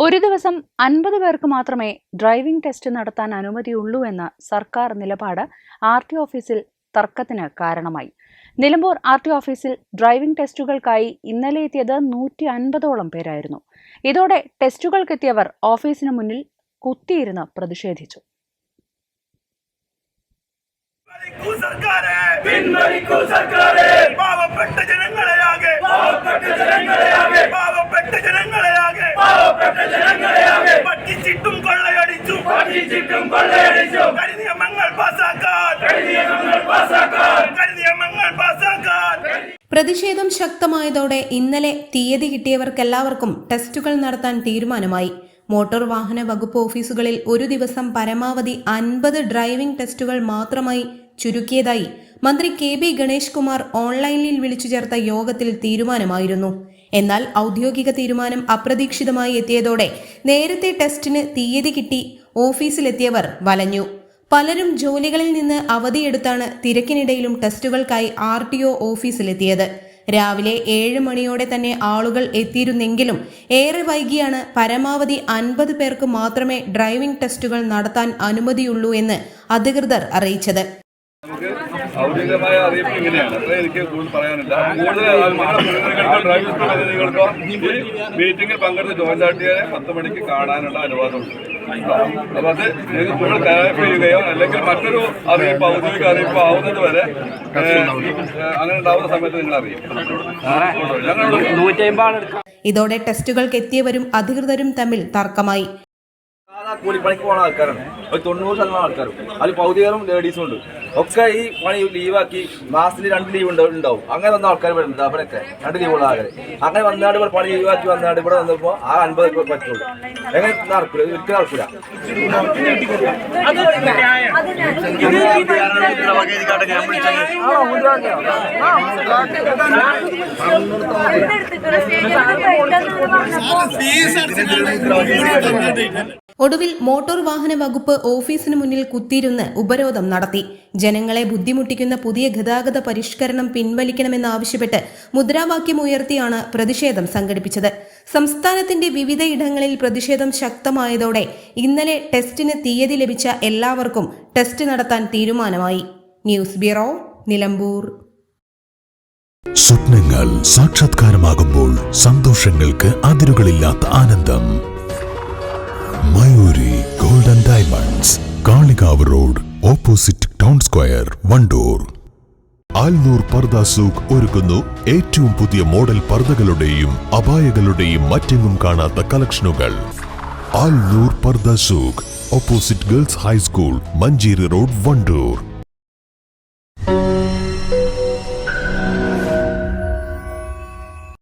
ഒരു ദിവസം അൻപത് പേർക്ക് മാത്രമേ ഡ്രൈവിംഗ് ടെസ്റ്റ് നടത്താൻ അനുമതിയുള്ളൂ എന്ന സർക്കാർ നിലപാട് ആർ ടി ഓഫീസിൽ തർക്കത്തിന് കാരണമായി. നിലമ്പൂർ ആർ ടി ഓഫീസിൽ ഡ്രൈവിംഗ് ടെസ്റ്റുകൾക്കായി ഇന്നലെ എത്തിയത് നൂറ്റി അൻപതോളം പേരായിരുന്നു. ഇതോടെ ടെസ്റ്റുകൾക്കെത്തിയവർ ഓഫീസിന് മുന്നിൽ കുത്തിയിരുന്ന് പ്രതിഷേധിച്ചു. സർക്കാരെ! പ്രതിഷേധം ശക്തമായതോടെ ഇന്നലെ തീയതി കിട്ടിയവർക്കെല്ലാവർക്കും ടെസ്റ്റുകൾ നടത്താൻ തീരുമാനമായി. മോട്ടോർ വാഹന വകുപ്പ് ഓഫീസുകളിൽ ഒരു ദിവസം പരമാവധി അൻപത് ഡ്രൈവിംഗ് ടെസ്റ്റുകൾ മാത്രമായി ചുരുക്കിയതായി മന്ത്രി കെ ബി ഗണേഷ് കുമാർ ഓൺലൈനിൽ വിളിച്ചു ചേർത്ത യോഗത്തിൽ തീരുമാനമായിരുന്നു. എന്നാൽ ഔദ്യോഗിക തീരുമാനം അപ്രതീക്ഷിതമായി എത്തിയതോടെ നേരത്തെ ടെസ്റ്റിന് തീയതി കിട്ടി ഓഫീസിലെത്തിയവർ വലഞ്ഞു. പലരും ജോലികളിൽ നിന്ന് അവധിയെടുത്താണ് തിരക്കിനിടയിലും ടെസ്റ്റുകൾക്കായി ആർ ടി ഒ ഓഫീസിലെത്തിയത്. രാവിലെ ഏഴ് മണിയോടെ തന്നെ ആളുകൾ എത്തിയിരുന്നെങ്കിലും ഏറെ വൈകിയാണ് പരമാവധി അൻപത് പേർക്ക് മാത്രമേ ഡ്രൈവിംഗ് ടെസ്റ്റുകൾ നടത്താൻ അനുമതിയുള്ളൂ എന്ന് അധികൃതർ അറിയിച്ചത്. മീറ്റിംഗിൽ പങ്കെടുത്ത് ആട്ടിയെ പത്ത് മണിക്ക് കാണാനുള്ള അനുവാദമുണ്ട്. അപ്പൊ അത് നിങ്ങൾക്ക് കൂടുതൽ ക്ലാരിഫൈ ചെയ്യുകയോ അല്ലെങ്കിൽ മറ്റൊരു അറിയിപ്പ് ഔദ്യോഗിക അറിയിപ്പ് ആവുന്നത് വരെ അങ്ങനെ ഉണ്ടാവുന്ന സമയത്ത് നിങ്ങൾ അറിയും ഇതോടെ ടെസ്റ്റുകൾക്ക് എത്തിയവരും അധികൃതരും തമ്മിൽ തർക്കമായി. കൂലിപ്പണിക്ക് പോകുന്ന ആൾക്കാരാണ്. ഒരു തൊണ്ണൂറ് ശതമാനം ആൾക്കാരും. അതിൽ പൗതികരും ലേഡീസും ഉണ്ട്. ഒക്കെ ഈ പണി ലീവാക്കി മാസത്തിൽ രണ്ട് ലീവ് ഉണ്ട് ഉണ്ടാവും അങ്ങനെ വന്ന ആൾക്കാർ വരുന്നുണ്ട് അവരൊക്കെ രണ്ട് ലീവുള്ള ആൾക്കാർ അങ്ങനെ വന്നാണ്ട് ഇവിടെ പണി ലീവാക്കി വന്നാണ്ട് ഇവിടെ വന്നപ്പോൾ ആ അൻപത് പറ്റുള്ളൂ എങ്ങനെ നടക്കില്ല ഒരിക്കലും നടക്കില്ല ഒടുവിൽ മോട്ടോർ വാഹന വകുപ്പ് ഓഫീസിന് മുന്നിൽ കുത്തിയിരുന്ന് ഉപരോധം നടത്തി. ജനങ്ങളെ ബുദ്ധിമുട്ടിക്കുന്ന പുതിയ ഗതാഗത പരിഷ്കരണം പിൻവലിക്കണമെന്നാവശ്യപ്പെട്ട് മുദ്രാവാക്യം ഉയർത്തിയാണ് പ്രതിഷേധം സംഘടിപ്പിച്ചത്. സംസ്ഥാനത്തിന്റെ വിവിധയിടങ്ങളിൽ പ്രതിഷേധം ശക്തമായതോടെ ഇന്നലെ ടെസ്റ്റിന് തീയതി ലഭിച്ച എല്ലാവർക്കും ടെസ്റ്റ് നടത്താൻ തീരുമാനമായി. News bureau Nilambur. സ്വപ്നങ്ങൾ സാക്ഷാത്കാരമാകുമ്പോൾ സന്തോഷങ്ങൾക്ക് അതിരുകളില്ലാത്ത ആനന്ദം. Mayuri golden diamonds Kalikavu road opposite town square Wandoor. Alnoor Parda souk ഒരുക്കുന്നു ഏറ്റവും പുതിയ മോഡൽ പർദകളുടെയും അപായകളുടെയും മറ്റെങ്ങും കാണാത്ത കളക്ഷനുകൾ. Alnoor Purdah Souk opposite girls high school Manjeri road Wandoor.